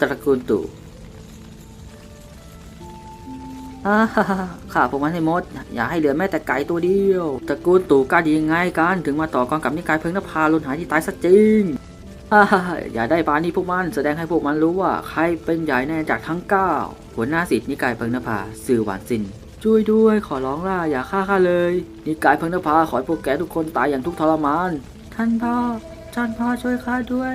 ตระกูลตู่อ่าฮ่าฮ่าข้าพวกมันให้หมด อย่าให้เหลือแม้แต่ไก่ตัวเดียว ตระกูลตู่กล้าดียังไงกัน ถึงมาต่อกรกับนิกายเพิงนภาลุนหายที่ตายซะจริงอ่าฮ่าฮ่าอย่าได้ปานี้พวกมัน แสดงให้พวกมันรู้ว่า ใครเป็นใหญ่แน่จากทั้งเก้าหัวหน้าสิทธิ์นิกายเพิงนภาสื่อหวานสินช่วยด้วยขอร้องล่ะอย่าฆ่าข้าเลย นิกายเพิงนภาขอให้พวกแกทุกคนตายอย่างทุกทรมาน ท่านพ่อท่านพ่อช่วยข้าด้วย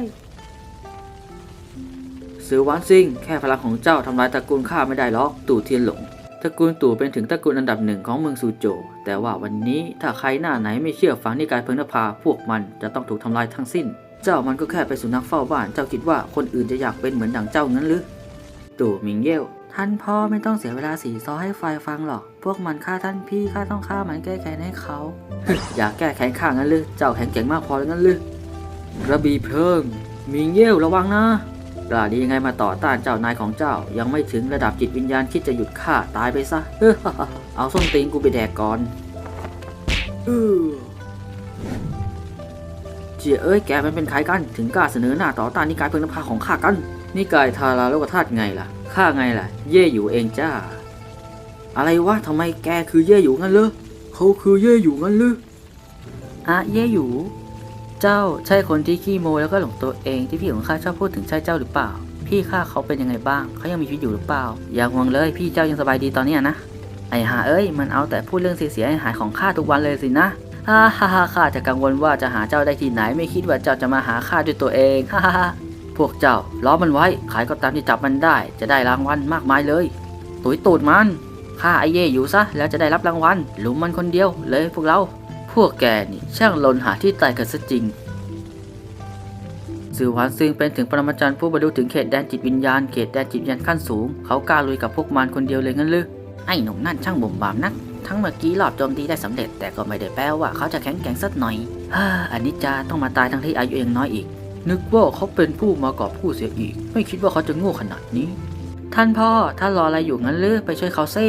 สือหวานซิงแค่พลังของเจ้าทำลายตระกูลข้าไม่ได้หรอกตู่เทียนหลงตระกูลตู่เป็นถึงตระกูลอันดับหนึ่งของเมืองซูโจ แต่ว่าวันนี้ถ้าใครหน้าไหนไม่เชื่อฟังนิกายเพิงนภาพวกมันจะต้องถูกทำลายทั้งสิ้น เจ้ามันก็แค่ไปสุนัขเฝ้าบ้าน เจ้าคิดว่าคนอื่นจะอยากเป็นเหมือนดังเจ้างั้นหรือ ตู่มิงเย่วท่านพ่อไม่ต้องเสียเวลาสีซอให้ไฟฟังหรอก พวกมันฆ่าท่านพี่ข้าต้องฆ่ามันแก้แค้นให้เขา อยากแก้แค้นข้างั้นหรือ เจ้าแข็งแกร่งมากพอแล้วงั้นหรือ ระบีเพลิงมิงเย่วระวังนะ กล้าดียังไงมาต่อต้านเจ้านายของเจ้า ยังไม่ถึงระดับจิตวิญญาณคิดจะหยุดข้าตายไปซะ เอาส้นตีนกูไปแดกก่อนเออเจียเอ้ยแกมันเป็นใครกัน ถึงกล้าเสนอหน้าต่อต้านนิกายเพิงนภาของข้ากันนิกายทาราโลกธาตุไงล่ะข้าไงล่ะ เย่อยู่เองจ้า อะไรวะทำไมแกคือเย่อยู่งั้นเลยเขาคือเย่อยู่งั้นเลยอะเย่อยู่ เจ้าใช่คนที่ขี้โมแล้วก็หลงตัวเองที่พี่ของข้าชอบพูดถึงใช่เจ้าหรือเปล่า พี่ข้าเขาเป็นยังไงบ้างเขายังมีชีวิตอยู่หรือเปล่า อย่าห่วงเลย พี่เจ้ายังสบายดีตอนนี้นะไอ้หาเอ้ยมันเอาแต่พูดเรื่องเสียหายของข้าทุกวันเลยสินะฮ่าฮ่าฮ่าข้าจะกังวลว่าจะหาเจ้าได้ที่ไหนไม่คิดว่าเจ้าจะมาหาข้าด้วยตัวเองฮ่าฮ่าพวกเจ้าล้อมันไว้ใครก็ตามที่จับมันได้ จะได้รางวัลมากมายเลย ตุยตูดมันฆ่าไอเย่อยู่ซะแล้วจะได้รับรางวัลหลุมมันคนเดียวเลยพวกเรา พวกแกนี่ช่างลนหาที่ตายกันซะจริง สื่อหวานซึ่งเป็นถึงปรมาจารย์ผู้บรรลุถึงเขตแดนจิตวิญญาณเขตแดนจิตวิญญาณขั้นสูง เขากล้าลุยกับพวกมันคนเดียวเลยงั้นหรือไอ้หนุ่มนั่นช่างบ่มบามนัก ทั้งเมื่อกี้รอบโจมตีได้สำเร็จ แต่ก็ไม่ได้แปลว่าเขาจะแข็งแกร่งสักหน่อยฮ่าอันนี้จาต้องมาตายทั้งที่อายุยังน้อยอีก นึกว่าเขาเป็นผู้มากอบผู้เสียอีก ไม่คิดว่าเขาจะโง่ขนาดนี้ ท่านพ่อท่านรออะไรอยู่งั้นหรือไปช่วยเขาซิ